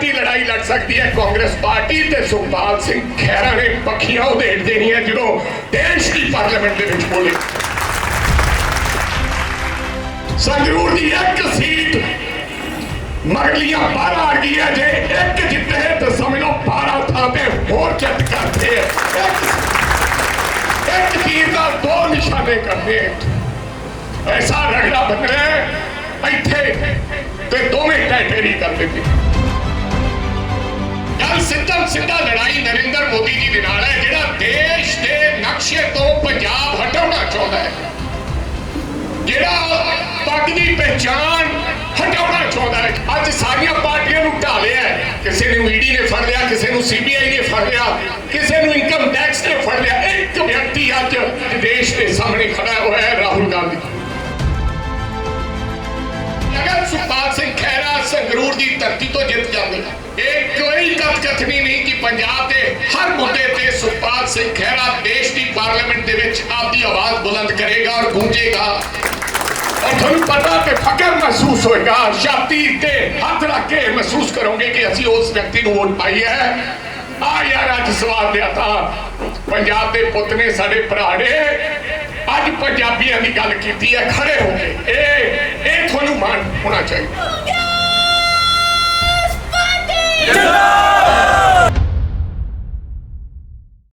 Party ਲੜਾਈ ਲੜ ਸਕਦੀ ਹੈ। ਕਾਂਗਰਸ ਪਾਰਟੀ ਤੇ ਸੁਖਪਾਲ ਸਿੰਘ ਖਹਿਰਾ ਨੇ ਪੱਖੀਆਂ ਉਧੇੜ ਦੇਣੀਆਂ ਜਦੋਂ ਦੇਸ਼ ਦੀ ਪਾਰਲੀਮੈਂਟ ਦੇ ਵਿੱਚ ਬੋਲੇ। ਸੰਗਰੂਰ ਦੀ ਇੱਕ ਸੀਟ ਮਗਲੀਆਂ 12 ਆ ਗਈ ਹੈ ਜੇ ਇੱਕ ਜਿੱਤੇ ਤਾਂ ਸਮਝ ਲਓ 12 ਥਾਂ ਤੇ ਹੋਰ ਜਿੱਤ ਕਰਦੇ ਇੱਕ ਤੀਰ ਦਾ ਦੋ ਨਿਸ਼ਾਨੇ ਕਰਦੇ ਆ। ਐਸਾ ਰਗੜਾ ਬੰਨਣਾ ਹੈ, ਇੱਥੇ ਤੇ ਦੋਵੇਂ ਟੈਟੇਰੀ ਕਰ ਦਿੰਦੇ ਗੱਲ ਸਿੱਧਾ ਸਿੱਧਾ ਲੜਾਈ ਨਰਿੰਦਰ ਮੋਦੀ ਜੀ ਦੇ ਨਾਲ ਹੈ, ਜਿਹੜਾ ਦੇਸ਼ ਦੇ ਨਕਸ਼ੇ ਤੋਂ ਪੰਜਾਬ ਹਟਾਉਣਾ ਚਾਹੁੰਦਾ ਹੈ। ਜਿਹੜਾ ਪੱਗ ਦੀ ਪਹਿਚਾਣ ਹਟਾਉਣਾ ਚਾਹੁੰਦਾ ਹੈ। ਅੱਜ ਸਾਰੀਆਂ ਪਾਰਟੀਆਂ ਨੂੰ ਢਾ ਲਿਆ ਕਿਸੇ ਨੂੰ ਈਡੀ ਨੇ ਫੜ ਲਿਆ, ਕਿਸੇ ਨੂੰ ਸੀਬੀਆਈ ਨੇ ਫੜ ਲਿਆ, ਕਿਸੇ ਨੂੰ ਇਨਕਮ ਟੈਕਸ ਨੇ ਫੜ ਲਿਆ। ਇੱਕ ਵਿਅਕਤੀ ਅੱਜ ਦੇਸ਼ ਦੇ ਸਾਹਮਣੇ ਖੜਾ ਹੈ ਸੰਗਰੂਰ ਦੀ ਧਰਤੀ ਤੋਂ ਜਿੱਤ ਜਾਂਦੇ ਇਹ ਕੋਈ ਕਥਨੀ ਨਹੀਂ ਕਿ ਪੰਜਾਬ ਦੇ ਹਰ ਮੁੱਦੇ ਤੇ ਸੁਖਪਾਲ ਸਿੰਘ ਖਹਿਰਾ ਦੇਸ਼ ਦੀ ਪਾਰਲੀਮੈਂਟ ਦੇ ਵਿੱਚ ਆਪਦੀ ਆਵਾਜ਼ ਬੁਲੰਦ ਕਰੇਗਾ ਔਰ ਗੂੰਜੇਗਾ ਔਰ ਤੁਹਾਨੂੰ ਪਤਾ ਤੇ ਫਕਰ ਮਹਿਸੂਸ ਹੋਏਗਾ ਛਾਤੀ ਤੇ ਹੱਥ ਰੱਖ ਕੇ ਮਹਿਸੂਸ ਕਰੋਗੇ ਕਿ ਅਸੀਂ ਉਸ ਵਿਅਕਤੀ ਨੂੰ ਵੋਟ ਪਾਈ ਹੈ ਆ ਯਾਰ ਅੱਜ ਸਵਾਲ ਦਿਆ ਤਾਂ ਪੰਜਾਬ ਦੇ ਪੁੱਤ ਨੇ ਸਾਡੇ ਭਰਾ ਨੇ ਅੱਜ ਪੰਜਾਬੀਆਂ ਦੀ ਗੱਲ ਕੀਤੀ ਹੈ ਖੜੇ ਹੋ ਕੇ ਇਹ ਇਹ ਤੁਹਾਨੂੰ ਮਾਣ ਹੋਣਾ ਚਾਹੀਦਾ